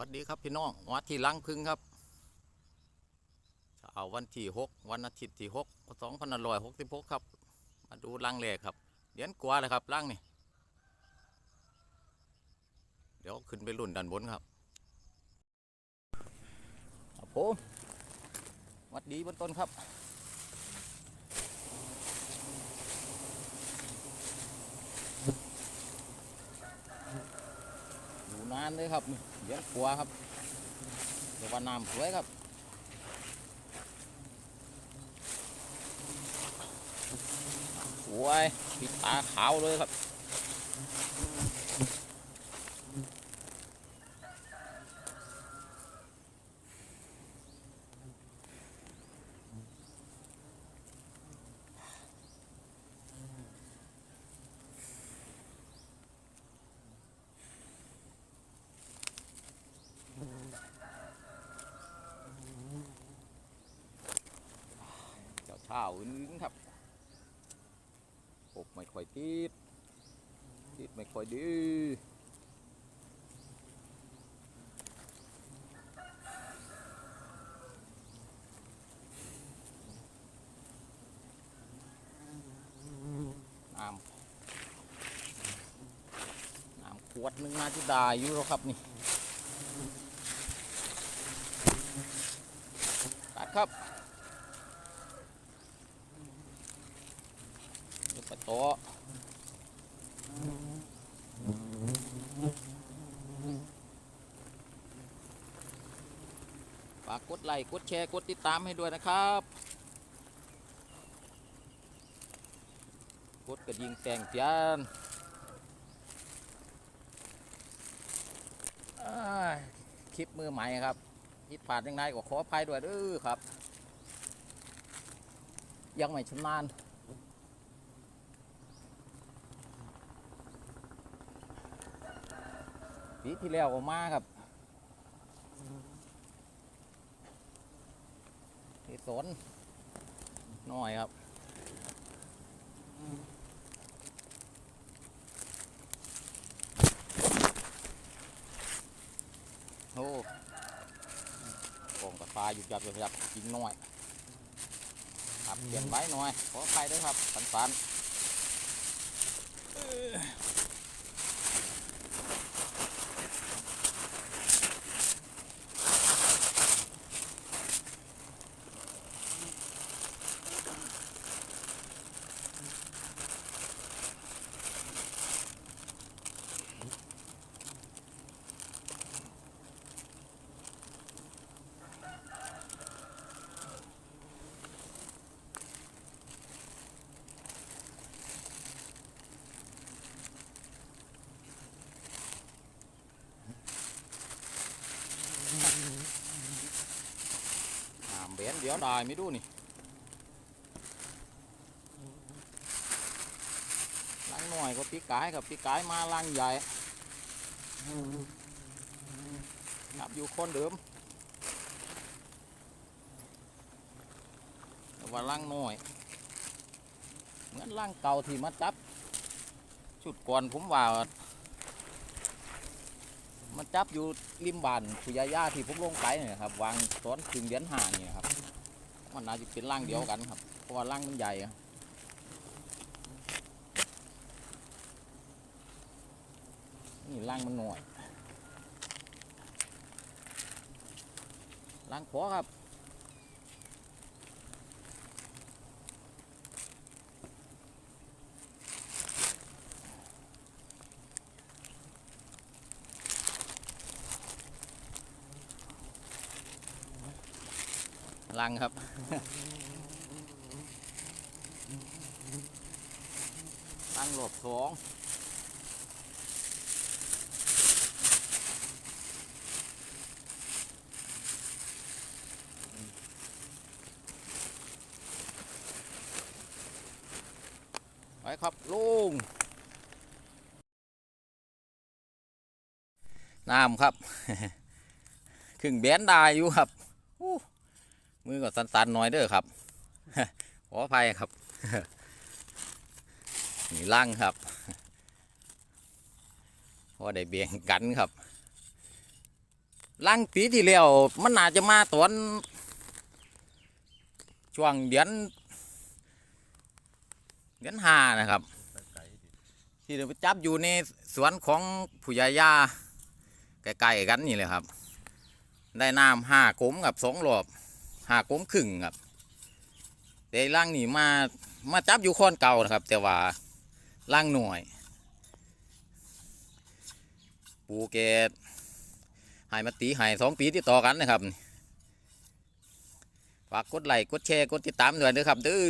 วัสดีครับพี่น้องวัดที่ลังพึ่งครับเอาวันที่หกวันอาทิตย์ที่หกสองพันร้อยหกสิบหกครับ มาดูลังแรกครับเดียนกว่าเลยครับลังนี่เดี๋ยวขึ้นไปรุ่นด้านบนครับครับผมวัดดีบนต้นครับอยู่นานเลยครับนี่ เลี้ยงกัวครับเดี๋ยวว่าน้ำสวยครับสวยปิดตาขาวเลยครับ เจ้าเช้าอื่นครับปบไม่ค่อยติดติดไม่ค่อยดีน้ำน้ำขวดนึงนาจะได้อยู่แล้วครับนี่ตัดครับ เดี๋ยวไปต่อฝากกดไลค์กดแชร์ กดติดตามให้ด้วยนะครับ กดกระดิ่งแจ้งเตือนคลิปมือใหม่ครับผิดพลาดยังไงก็ขออภัยด้วยเด้อครับ ยังไม่ชำนาญ ปีที่แล้วก็มาครับที่สนหน่อยครับโอ้กองกับปลาอยู่จับอยู่จับกินหน่อย ครับเปลี่ยนไว้หน่อย ขออภัยด้วยครับ สันสัน น้ำเบนเดี๋ยวได้ไม่ดูนี่ลังหน่อยก็ปีกายครับปีกายมาลังใหญ่นับอยู่คนเดิมว่าลังหน้อย เหมือนลังเก่าที่มาจับชุดก่อนผมว่า มันจับอยู่ริมบานคุยาย่าที่ผมลงไปเนี่ยครับวางต้นถึงเดือนห่านี่ครับ มันน่าจะเป็นร่างเดียวกันครับ เพราะว่าร่างมันใหญ่นี่ร่างมันหน่อยร่างขอครับ ลังครับลังหลบสองไปครับลุงน้ำครับ ครึ่งแบนได้อยู่ครับอู้ มือก็สันๆหน่อยเด้อครับขออภัยครับนี่ล่างครับพอได้เบี่ยงกันครับลังปีที่แล้วมันน่าจะมาตอนช่วงเดือนเดือนห้านะครับ ที่เราไปจับอยู่ในสวนของผู้ใหญ่ยาใกล้ๆกันนี่เลยครับ ได้น้ำห้ากลมกับสองรอบ หากลมครึ่งครับแต่ล่างนี่มามาจับอยู่ค้อนเก่านะครับ แต่ว่าล่างหน่วย ปูแกใหายมาตีหายสองปีที่ต่อกันนะครับฝากกดไลค์กดแชร์กดติดตามด้วยนะครับเด้อ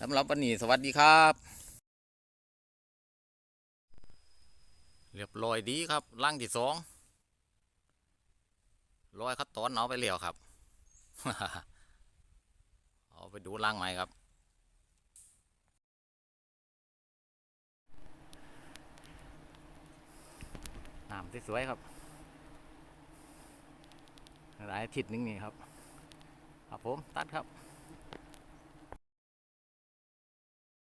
สำหรับวันนี้สวัสดีครับ เรียบร้อยดีครับล่างที่สองร้อยคัดตอนเอาไปเลี้ยวครับ เอาไปดูล่างใหม่ครับ น้ำสวยๆครับหลายอาทิศนึงนี่ครับครับผมตัดครับ